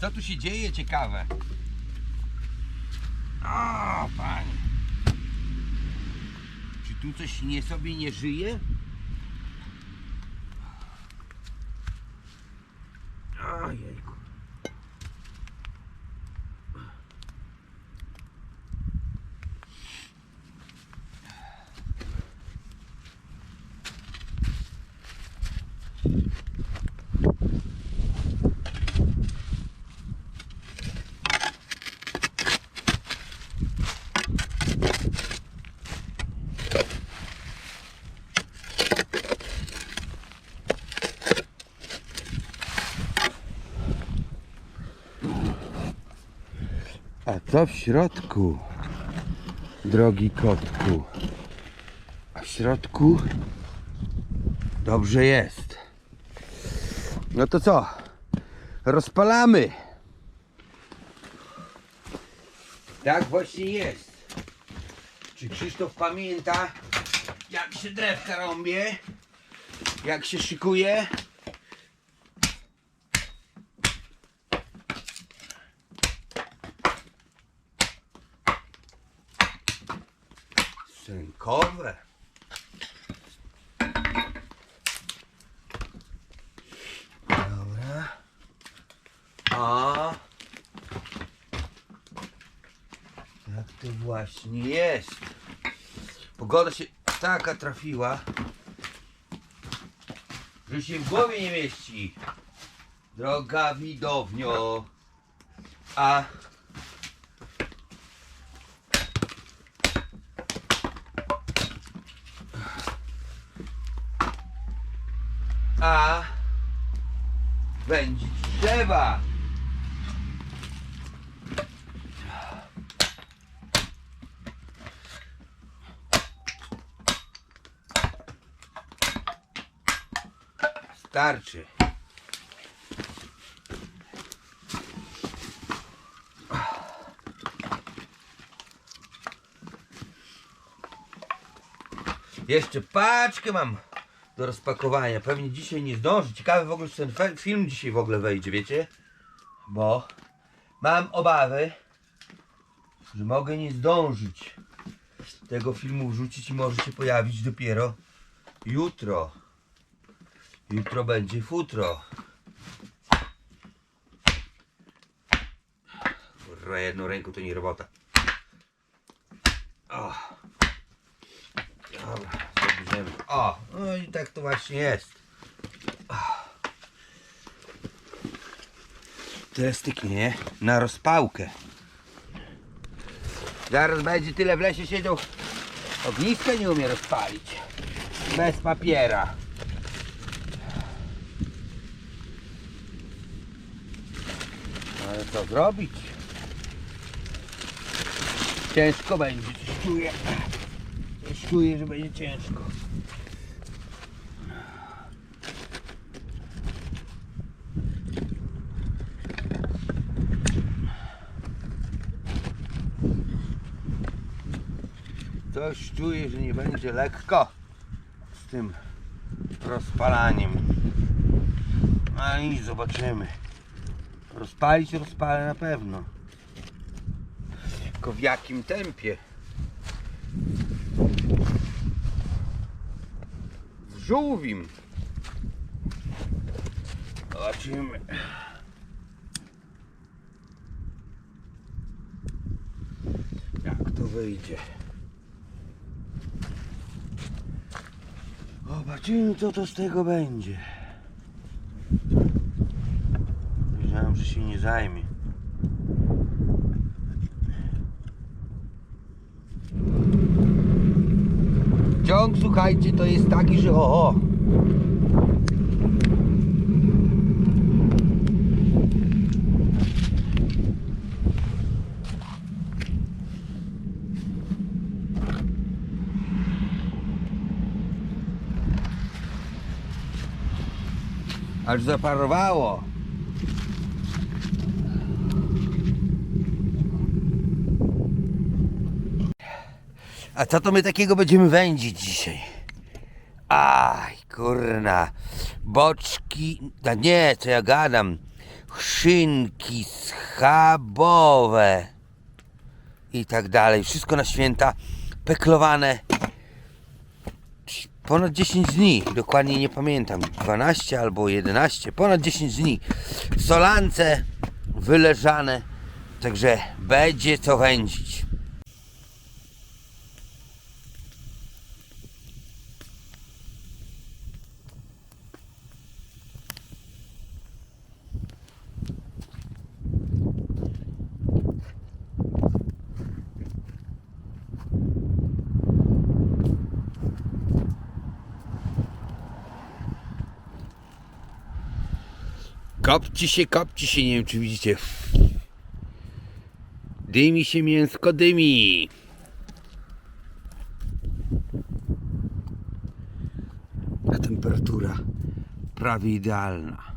Co tu się dzieje ciekawe? O, panie. Czy tu coś nie sobie nie żyje? Ojejku. A co w środku, drogi kotku? A w środku dobrze jest. No to co? Rozpalamy. Tak właśnie jest. Czy Krzysztof pamięta, jak się drewka rąbie? Jak się szykuje? Sękowe. Dobra. A. Tak to właśnie jest. Pogoda się taka trafiła, że się w głowie nie mieści. Droga widownio. A będzie trzeba. Starczy. Jeszcze paczkę mam do rozpakowania. Pewnie dzisiaj nie zdąży. Ciekawy w ogóle, czy ten film dzisiaj w ogóle wejdzie, wiecie? Bo mam obawy, że mogę nie zdążyć tego filmu wrzucić i może się pojawić dopiero jutro. Jutro będzie futro. Kurwa, jedną ręką to nie robota. O. Dobra, zabierzemy. O, no i tak to właśnie jest. Tyle styknie na rozpałkę. Zaraz będzie tyle w lesie siedział. Ognisko nie umie rozpalić. Bez papiera. Ale co zrobić? Ciężko będzie, coś czuję. Coś czuję, że będzie ciężko. Coś czuję, że nie będzie lekko z tym rozpalaniem. A i zobaczymy. Rozpalić rozpalę na pewno. Tylko w jakim tempie? W żółwim. Zobaczymy. Jak to wyjdzie. Zobaczymy co to z tego będzie. Myślałem, że się nie zajmie. Ciąg, słuchajcie, to jest taki, że o, o. Aż zaparowało. A co to my takiego będziemy wędzić dzisiaj? Aj, kurna. Boczki. A nie, co ja gadam. szynki schabowe i tak dalej. Wszystko na święta peklowane. Ponad 10 dni, dokładnie nie pamiętam, 12 albo 11, ponad 10 dni. Solance wyleżane, także będzie co wędzić. Kopci się, kopci się, nie wiem czy widzicie. Dymi się mięsko, dymi. A temperatura prawie idealna.